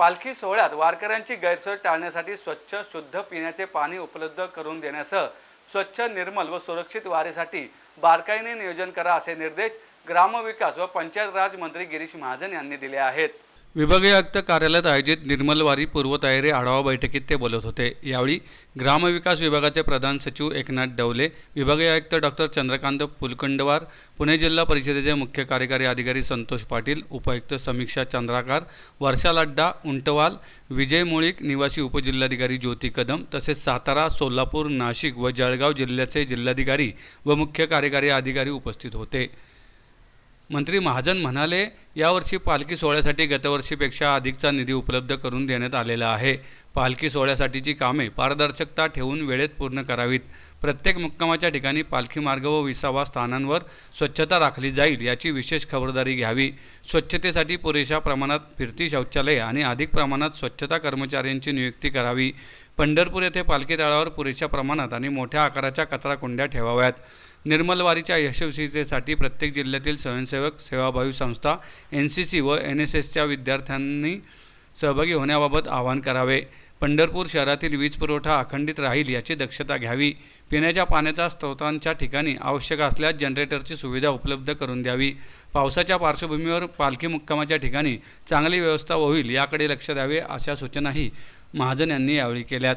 पालखी सोहळ्यात वारकऱ्यांची गैरसोय टाळण्यासाठी स्वच्छ शुद्ध पिण्याचे पाणी उपलब्ध करून देण्यासह स्वच्छ निर्मल व सुरक्षित वारीसाठी बारकाईने नियोजन करा असे निर्देश ग्रामविकास व पंचायत राज मंत्री गिरीश महाजन यांनी दिले आहेत. विभागीय आयुक्त कार्यालयात आयोजित निर्मलवारी पूर्वतयारी आढावा बैठकीत ते बोलत होते. यावेळी ग्रामविकास विभागाचे प्रधान सचिव एकनाथ डवले विभागीय आयुक्त डॉक्टर चंद्रकांत पुलकंडवार पुणे जिल्हा परिषदेचे मुख्य कार्यकारी अधिकारी संतोष पाटील उपायुक्त समीक्षा चंद्राकार वर्षा लड्डा उंटवाल विजय मुळीक निवासी उपजिल्हाधिकारी ज्योती कदम तसेच सातारा सोलापूर नाशिक व जळगाव जिल्ह्याचे जिल्हाधिकारी व मुख्य कार्यकारी अधिकारी उपस्थित होते. मंत्री महाजन म्हणाले यावर्षी पालखी सोहळ्यासाठी गतवर्षीपेक्षा अधिकचा निधी उपलब्ध करून देण्यात आलेला आहे. पालखी सोहळ्यासाठीची कामे पारदर्शकता ठेवून वेळेत पूर्ण करावीत. प्रत्येक मुक्कामाच्या ठिकाणी पालखी मार्ग व विसावा स्थानांवर स्वच्छता राखली जाईल याची विशेष खबरदारी घ्यावी. स्वच्छतेसाठी पुरेशा प्रमाणात फिरती शौचालय आणि अधिक प्रमाणात स्वच्छता कर्मचाऱ्यांची नियुक्ती करावी. पंढरपूर येथे पालखी तळावर पुरेशा प्रमाणात आणि मोठ्या आकाराच्या कचरा कुंड्या ठेवाव्यात. निर्मलवारीच्या यशस्वीतेसाठी प्रत्येक जिल्ह्यातील स्वयंसेवक सेवाभावी संस्था एन सी सी व एन एस एसच्या विद्यार्थ्यांनी सहभागी होण्याबाबत आवाहन करावे. पंढरपूर शहरातील वीज पुरवठा अखंडित राहील याची दक्षता घ्यावी. पिण्याच्या पाण्याच्या स्रोतांच्या ठिकाणी आवश्यक असल्यास जनरेटरची सुविधा उपलब्ध करून द्यावी. पावसाच्या पार्श्वभूमीवर पालखी मुक्कामाच्या ठिकाणी चांगली व्यवस्था होईल याकडे लक्ष द्यावे अशा सूचनाही महाजन यांनी यावेळी केल्यात.